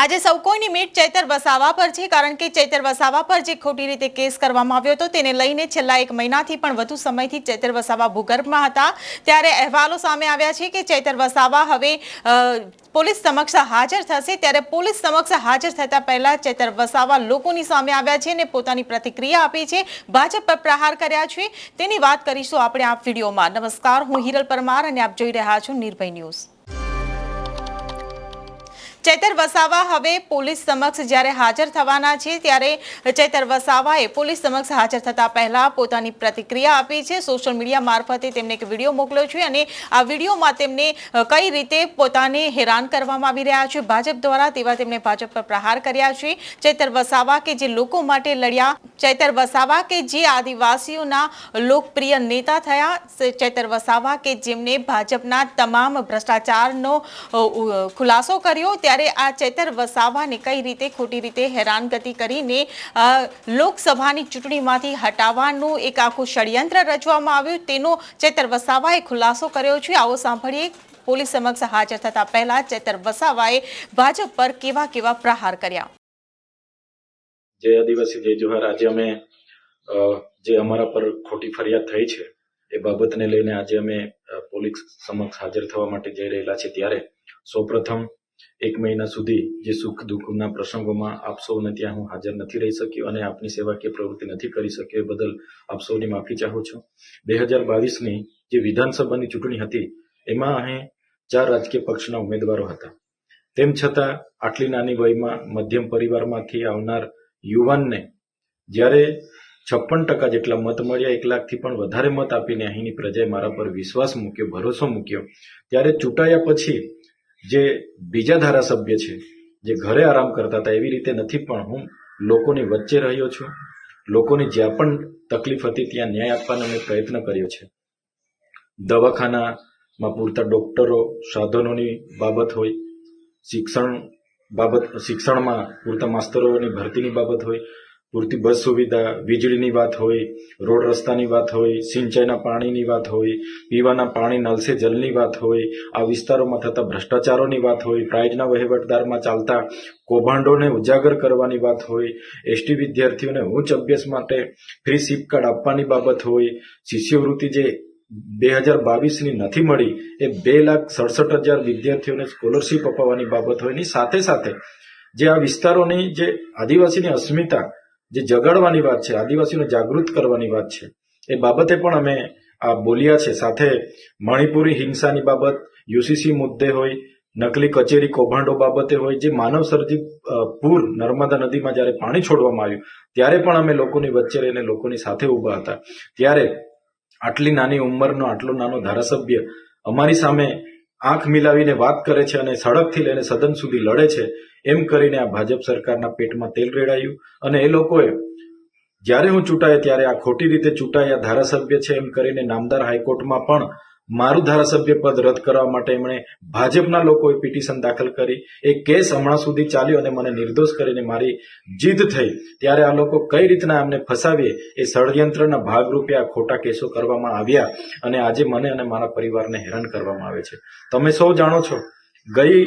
આજે સૌ કોઈની મીટ ચૈતર વસાવા પર છે, કારણ કે ચૈતર વસાવા પર જે ખોટી રીતે કેસ કરવામાં આવ્યો હતો, તેને લઈને છેલ્લા એક મહિનાથી પણ વધુ સમયથી ચૈતર વસાવા ભૂગર્ભમાં હતા. ત્યારે અહેવાલો સામે આવ્યા છે કે ચૈતર વસાવા હવે પોલીસ સમક્ષ હાજર થશે. ત્યારે પોલીસ સમક્ષ હાજર થતા પહેલા ચેતર વસાવા લોકોની સામે આવ્યા છે અને પોતાની પ્રતિક્રિયા આપી છે. ભાજપ પર પ્રહાર કર્યા છે. તેની વાત કરીશું આપણે આ વિડીયોમાં. નમસ્કાર, હું હિરલ પરમાર અને આપ જોઈ રહ્યા છો નિર્ભય ન્યૂઝ. ચૈતર વસાવા હવે પોલીસ સમક્ષ જ્યારે હાજર થવાના છે, ત્યારે ચૈતર વસાવાએ પોલીસ સમક્ષ હાજર થતા પહેલા પોતાની પ્રતિક્રિયા આપી છે. સોશિયલ મીડિયા મારફતે તેમને એક વીડિયો મોકલ્યો છે અને આ વિડીયોમાં તેમને કઈ રીતે પોતાને હેરાન કરવામાં આવી રહ્યા છે, ભાજપ દ્વારા તેવા તેમણે ભાજપ પર પ્રહાર કર્યા છે. ચૈતર વસાવા કે જે લોકો માટે લડ્યા, ચૈતર વસાવા કે જે આદિવાસીઓના લોકપ્રિય નેતા થયા ચેતર વસાવા કે જેમને ભાજપના તમામ ભ્રષ્ટાચારનો ખુલાસો કર્યો ત્યારે આ ચેતર વસાવાને કઈ રીતે ખોટી રીતે હેરાનગતિ કરીને લોકસભાની ચૂંટણીમાંથી હટાવવાનું એક આખું ષડયંત્ર રચવામાં આવ્યું, તેનો ચેતર વસાવાએ ખુલાસો કર્યો છે. આવો સાંભળીએ. પોલીસ સમક્ષ હાજર થતા પહેલા ચેતર વસાવાએ ભાજપ પર કેવા કેવા પ્રહાર કર્યા? જય આદિવાસી જય જોહાર આજે અમે જે અમારા પર ખોટી ફરિયાદ થઈ છે, એ બાબતને લઈને આજે અમે પોલીસ સમક્ષ હાજર થવા માટે જઈ રહેલા છે ત્યારે સૌપ્રથમ એક મહિના સુધી જે સુખ દુઃખના પ્રસંગોમાં આપ સૌને ત્યાં હું હાજર નથી રહી શક્યો અને આપની સેવાકીય પ્રવૃત્તિ નથી કરી શક્યો એ બદલ આપ સૌની માફી ચાહું છું. બે હજાર બાવીસની જે વિધાનસભાની ચૂંટણી હતી, એમાં અહીં ચાર રાજકીય પક્ષના ઉમેદવારો હતા. તેમ છતાં, આટલી નાની વયમાં મધ્યમ પરિવારમાંથી આવનાર યુવાનને જ્યારે છપ્પન ટકા જેટલા મત મળ્યા, એક લાખથી પણ વધારે મત આપીને અહીંની પ્રજાએ મારા પર વિશ્વાસ મૂક્યો, ભરોસો મૂક્યો, ત્યારે ચૂંટાયા પછી જે બીજા ધારાસભ્ય છે, જે ઘરે આરામ કરતા હતા, એવી રીતે નથી, પણ હું લોકોની વચ્ચે રહ્યો છું. લોકોની જ્યાં પણ તકલીફ હતી, ત્યાં ન્યાય આપવાનો મેં પ્રયત્ન કર્યો છે. દવાખાનામાં પૂરતા ડોક્ટરો, સાધનોની બાબત હોય, શિક્ષણ બાબત, શિક્ષણમાં પૂરતા માસ્તરોની ભરતીની બાબત હોય પૂરતી બસ સુવિધા, વીજળીની વાત હોય, રોડ રસ્તાની વાત હોય, સિંચાઈના પાણીની વાત હોય, પીવાના પાણી નલસે જલની વાત હોય, આ વિસ્તારોમાં થતા ભ્રષ્ટાચારોની વાત હોય પ્રાઇજના વહીવટદારમાં ચાલતા કૌભાંડોને ઉજાગર કરવાની વાત હોય, એસટી વિદ્યાર્થીઓને ઉચ્ચ અભ્યાસ માટે ફ્રી સીપ કાર્ડ આપવાની બાબત હોય, શિષ્યવૃત્તિ જે બે હજાર બાવીસની નથી મળી, એ બે લાખ સડસઠ હજાર વિદ્યાર્થીઓને સ્કોલરશીપ અપાવવાની બાબત હોય, એની સાથે સાથે જે આ વિસ્તારોની જે આદિવાસીની અસ્મિતા જે જગાડવાની વાત છે, આદિવાસીઓને જાગૃત કરવાની વાત છે, એ બાબતે પણ અમે આ બોલ્યા છે. સાથે મણિપુરી હિંસાની બાબત, યુસીસી મુદ્દે હોય, નકલી કચેરી કૌભાંડો બાબતે હોય, જે માનવ સર્જિત પૂર નર્મદા નદીમાં જ્યારે પાણી છોડવામાં આવ્યું, ત્યારે પણ અમે લોકોની વચ્ચે રહીને લોકોની સાથે ઊભા હતા. ત્યારે આટલી નાની ઉંમરનો, આટલો નાનો ધારાસભ્ય અમારી સામે આંખ મિલાવીને વાત કરે છે અને સડકથી લઈને સદન સુધી લડે છે, એમ કરીને આ ભાજપ સરકારના પેટમાં તેલ રેડાયું અને એ લોકોએ જ્યારે હું ચૂંટાયો ત્યારે આ ખોટી રીતે ચૂંટાયા ધારાસભ્ય છે એમ કરીને નામદાર હાઈકોર્ટમાં પણ મારું ધારાસભ્ય પદ રદ કરવા માટે એમણે ભાજપના લોકોએ પિટિશન દાખલ કરી. એ કેસ હમણાં સુધી ચાલ્યો અને મને નિર્દોષ કરીને મારી જીદ થઈ. ત્યારે આ લોકો કઈ રીતના એમને ફસાવીએ એ ષડયંત્રના ભાગરૂપે આ ખોટા કેસો કરવામાં આવ્યા અને આજે મને અને મારા પરિવારને હેરાન કરવામાં આવે છે. તમે સૌ જાણો છો, ગઈ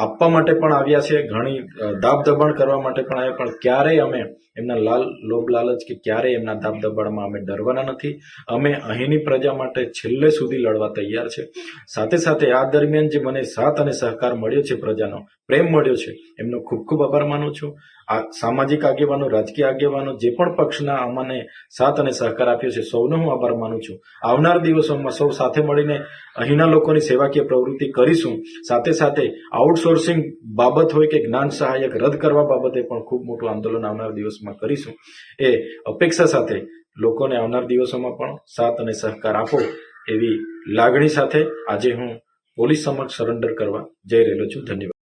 આપવા માટે પણ આવ્યા છે, ઘણી દાબ દબાણ કરવા માટે પણ આવ્યા, પણ ક્યારેય અમે એમના લાલ, લોભ લાલચ કે ક્યારેય એમના દાબ દબાણમાં અમે ડરવાના નથી. અમે અહીંની પ્રજા માટે છેલ્લે સુધી લડવા તૈયાર છે. સાથે સાથે આ દરમિયાન જે મને સાથ અને સહકાર મળ્યો છે પ્રજાનો, પ્રેમ મળ્યો છે, એમનો ખૂબ ખૂબ આભાર માનું છું. સામાજિક આગેવાનો, રાજકીય આગેવાનો જે પણ પક્ષના અમને સાથ અને સહકાર આપ્યો છે, સૌનો હું આભાર માનું છું. આવનાર દિવસોમાં સૌ સાથે મળીને અહીંના લોકોની સેવાકીય પ્રવૃત્તિ કરીશું. સાથે સાથે આઉટસોર્સિંગ બાબત હોય કે જ્ઞાન સહાયક રદ કરવા બાબતે પણ ખૂબ મોટું આંદોલન આવનાર દિવસમાં કરીશું. એ અપેક્ષા સાથે લોકોને આવનાર દિવસોમાં પણ સાથ અને સહકાર આપો એવી લાગણી સાથે આજે હું પોલીસ સમક્ષ સરેન્ડર કરવા જઈ રહેલો છું. ધન્યવાદ.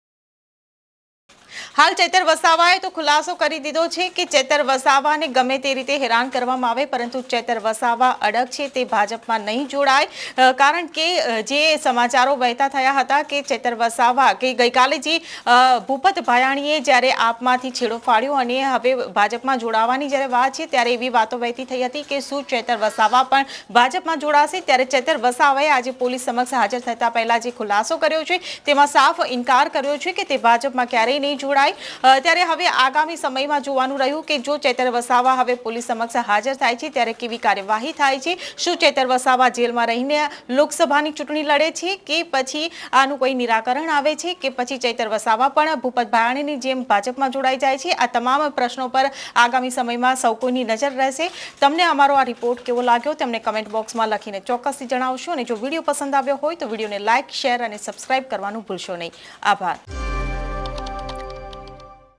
હાલ ચેતર વસાવાએ તો ખુલાસો કરી દીધો છે કે ચેતર વસાવાને ગમે તે રીતે હેરાન કરવામાં આવે, પરંતુ ચેતર વસાવા અડગ છે, તે ભાજપમાં નહીં જોડાય. કારણ કે જે સમાચારો વહેતા થયા હતા કે ચેતર વસાવા કે ગઈકાલે જે ભૂપત ભાયાણીએ જ્યારે આપમાંથી છેડો ફાડ્યો અને હવે ભાજપમાં જોડાવાની જ્યારે વાત છે, ત્યારે એવી વાતો વહેતી થઈ હતી કે શું ચેતર વસાવા પણ ભાજપમાં જોડાશે? ત્યારે ચેતર વસાવાએ આજે પોલીસ સમક્ષ હાજર થતા પહેલાં જે ખુલાસો કર્યો છે, તેમાં સાફ ઇનકાર કર્યો છે કે તે ભાજપમાં ક્યારેય નહીં જોડાય. ત્યારે હવે આગામી સમયમાં જોવાનું રહ્યું કે જો ચેતર વસાવા હવે પોલીસ સમક્ષ હાજર થાય છે, ત્યારે કેવી કાર્યવાહી થાય છે? શું ચેતર વસાવા જેલમાં રહીને લોકસભાની ચૂંટણી લડે છે કે પછી આનું કોઈ નિરાકરણ આવે છે કે પછી ચૈતર વસાવા પણ ભૂપત ભાયાણીની જેમ ભાજપમાં જોડાઈ જાય છે? આ તમામ પ્રશ્નો પર આગામી સમયમાં સૌ કોઈની નજર રહેશે. તમને અમારો આ રિપોર્ટ કેવો લાગ્યો તેમને કમેન્ટ બોક્સમાં લખીને ચોક્કસથી જણાવશો અને જો વીડિયો પસંદ આવ્યો હોય તો વિડીયોને લાઇક, શેર અને સબસ્ક્રાઇબ કરવાનું ભૂલશો નહીં. આભાર.